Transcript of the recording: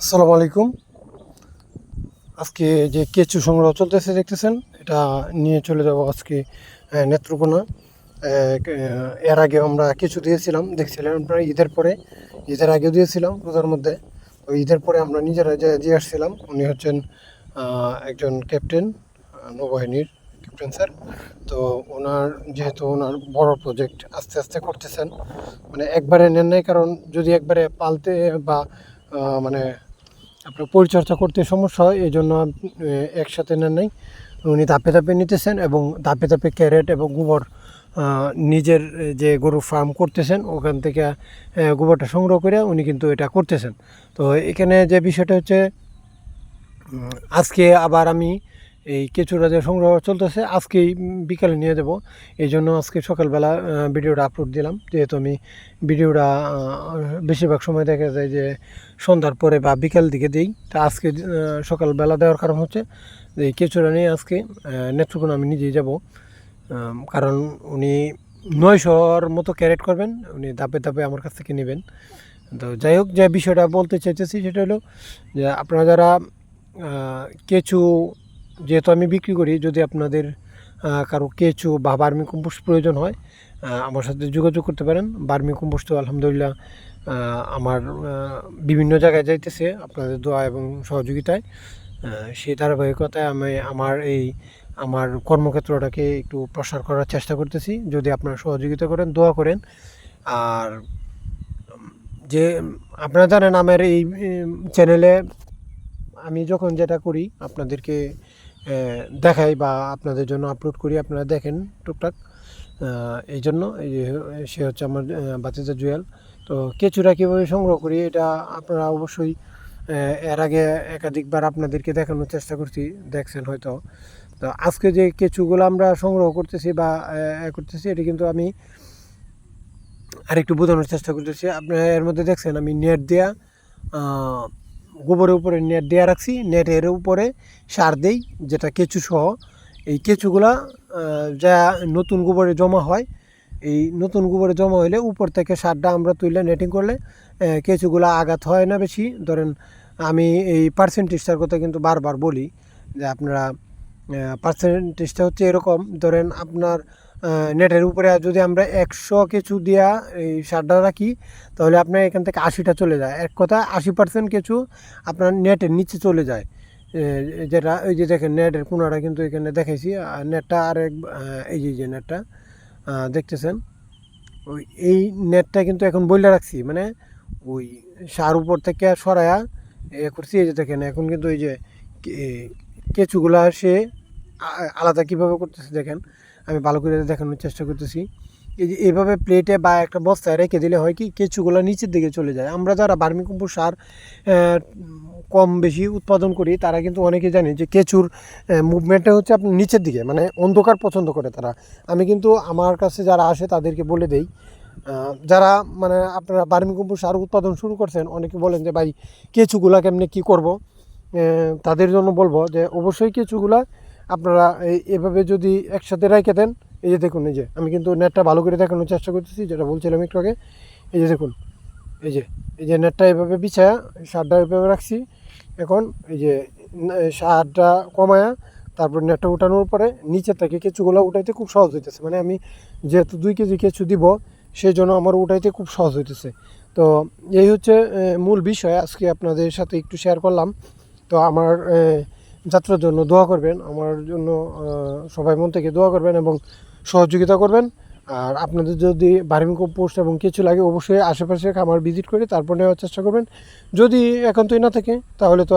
আসসালামু আলাইকুম। আজকে যে কেঁচু সংগ্রহ চলতেছে দেখতেছেন, এটা নিয়ে চলে যাব আজকে নেত্রকোনা। এর আগে আমরা কিছু দিয়েছিলাম দেখছিলাম আপনারা, ঈদের পরে, ঈদের আগেও দিয়েছিলাম রোজার মধ্যে। তো ঈদের পরে আমরা নিজেরা যে দিয়ে আসছিলাম, উনি হচ্ছেন একজন ক্যাপ্টেন নৌবাহিনীর ক্যাপ্টেন স্যার। তো ওনার, যেহেতু ওনার বড় প্রজেক্ট আস্তে আস্তে করতেছেন মানে একবারে নেন নাই, কারণ যদি একবারে পালতে বা মানে আপনার পরিচর্যা করতে সমস্যা হয় এই জন্য একসাথে নেন নাই। উনি ধাপে ধাপে নিতেছেন এবং ধাপে ধাপে ক্যারেট এবং গোবর নিজের যে গরু ফার্ম করতেছেন, ওখান থেকে গোবরটা সংগ্রহ করে উনি কিন্তু এটা করতেছেন। তো এখানে যে বিষয়টা হচ্ছে আজকে আবার আমি এই কেঁচুরা যে সংগ্রহ চলতেছে আজকেই বিকালে নিয়ে যাব। এই জন্য আজকে সকালবেলা ভিডিওটা আপলোড দিলাম। যেহেতু আমি ভিডিওটা বেশিরভাগ সময় দেখা যায় যে সন্ধ্যার পরে বা বিকাল দিকে দিই। তা আজকে সকালবেলা দেওয়ার কারণ হচ্ছে যে এই কেঁচুরা নিয়ে আজকে আহ, নেত্রকোনা আমি নিজেই যাব। কারণ উনি নয়শোর মতো ক্যারেট করবেন উনি ধাপে ধাপে আমার কাছ থেকে নেবেন। তো যাই হোক যে বিষয়টা বলতে চাইতেছি সেটা হলো যে আপনারা যারা কেঁচু যেহেতু আমি বিক্রি করি, যদি আপনাদের কারও কেঁচু বা বার্মি কম্পোস্ট প্রয়োজন হয় আমার সাথে যোগাযোগ করতে পারেন। বার্মি কম্পোস্ট আলহামদুলিল্লাহ আমার বিভিন্ন জায়গায় যাইতেছে আপনাদের দোয়া এবং সহযোগিতায়। সেই ধারাবাহিকতায় আমি আমার এই, আমার কর্মক্ষেত্রটাকে একটু প্রসার করার চেষ্টা করতেছি। যদি আপনারা সহযোগিতা করেন, দোয়া করেন। আর, যে, আপনারা জানেন, আমার এই চ্যানেলে আমি যখন যেটা করি, আপনাদেরকে দেখাই বা আপনাদের জন্য আপলোড করি, আপনারা দেখেন টুকটাক। এই জন্য সে হচ্ছে আমার বাচ্চাদের জুয়েল। তো কেঁচুরা কীভাবে সংগ্রহ করি, এটা আপনারা অবশ্যই এর আগে একাধিকবার আপনাদেরকে দেখানোর চেষ্টা করছি, দেখছেন হয়তো। তো আজকে যে কেঁচুগুলো আমরা সংগ্রহ করতেছি বা করতেছি, এটা কিন্তু আমি আরেকটু বোঝানোর চেষ্টা করতেছি। আপনার এর মধ্যে দেখছেন আমি নেট দেয়া গোবরের উপরে নেট দেওয়া রাখছি নেটের উপরে সার দেই, যেটা কেঁচু সহ। এই কেঁচুগুলা যা নতুন গোবরে জমা হয়, এই নতুন গোবরে জমা হইলে উপর থেকে সারটা আমরা তুলে নেটিং করলে কেঁচুগুলা আঘাত হয় না বেশি। ধরেন, আমি এই পার্সেন্টেজটার কথা কিন্তু বারবার বলি, যে আপনারা পার্সেন্টেজটা হচ্ছে এরকম। ধরেন, আপনার নেটের উপরে যদি আমরা একশো কিছু দিয়া এই সারটা রাখি, তাহলে আপনার এখান থেকে আশিটা চলে যায়। এক কথা, আশি পার্সেন্ট কিছু আপনার নেটের নিচে চলে যায়। যেটা, ওই যে দেখেন নেটের কোনাটা কিন্তু এখানে দেখাইছি। আর নেটটা আর এক এই যে যে নেটটা দেখতেছেন? ওই, এই নেটটা কিন্তু এখন বইলে রাখছি। মানে ওই সার উপর থেকে সরায়া এ করছি। এই যে দেখেন, এখন কিন্তু ওই যে কেঁচুগুলা সে আলাদা কীভাবে করতেছে দেখেন? আমি ভালো করে দেখানোর চেষ্টা করতেছি। এই যে এইভাবে প্লেটে বা একটা বস্তায় রেখে দিলে হয় কি, কেঁচুগুলো নিচের দিকে চলে যায়। আমরা যারা বার্মি সার কম বেশি উৎপাদন করি, তারা কিন্তু অনেকে জানে যে কেঁচুর মুভমেন্টটা হচ্ছে আপনার নিচের দিকে মানে অন্ধকার পছন্দ করে তারা। আমি কিন্তু আমার কাছে যারা আসে তাদেরকে বলে দেই যারা মানে আপনারা বার্মি সার উৎপাদন শুরু করছেন, অনেকে বলেন যে, ভাই, কেঁচুগুলা কেমনে কী করব? তাদের জন্য বলব যে, অবশ্যই কেঁচুগুলা আপনারা এভাবে যদি একসাথে রেখে দেন, এই যে দেখুন, এই যে আমি কিন্তু নেটটা ভালো করে দেখানোর চেষ্টা করতেছি, যেটা বলছিলাম একটু আগে। এই যে দেখুন, এই যে এই যে নেটটা এভাবে বিছায়া, সারটা এভাবে রাখছি। এখন এই যে সারটা কমায়া তারপর নেটটা উঠানোর পরে নিচে থেকে কেঁচুগুলো উঠাইতে খুব সহজ হইতেছে। মানে আমি যেহেতু দুই কেজি কেঁচু দিব সেই জন্য আমার উঠাইতে খুব সহজ হইতেছে। তো এই হচ্ছে মূল বিষয়। আজকে আপনাদের সাথে একটু শেয়ার করলাম। তো আমার যাত্রার জন্য দোয়া করবেন, আমার জন্য সবাই মন থেকে দোয়া করবেন এবং সহযোগিতা করবেন। আর আপনাদের যদি বার্মি কম্পোস্ট এবং কিছু লাগে, অবশ্যই আশেপাশে খামার ভিজিট করে তারপর নেওয়ার চেষ্টা করবেন। যদি একান্তই না থাকে, তাহলে তো আর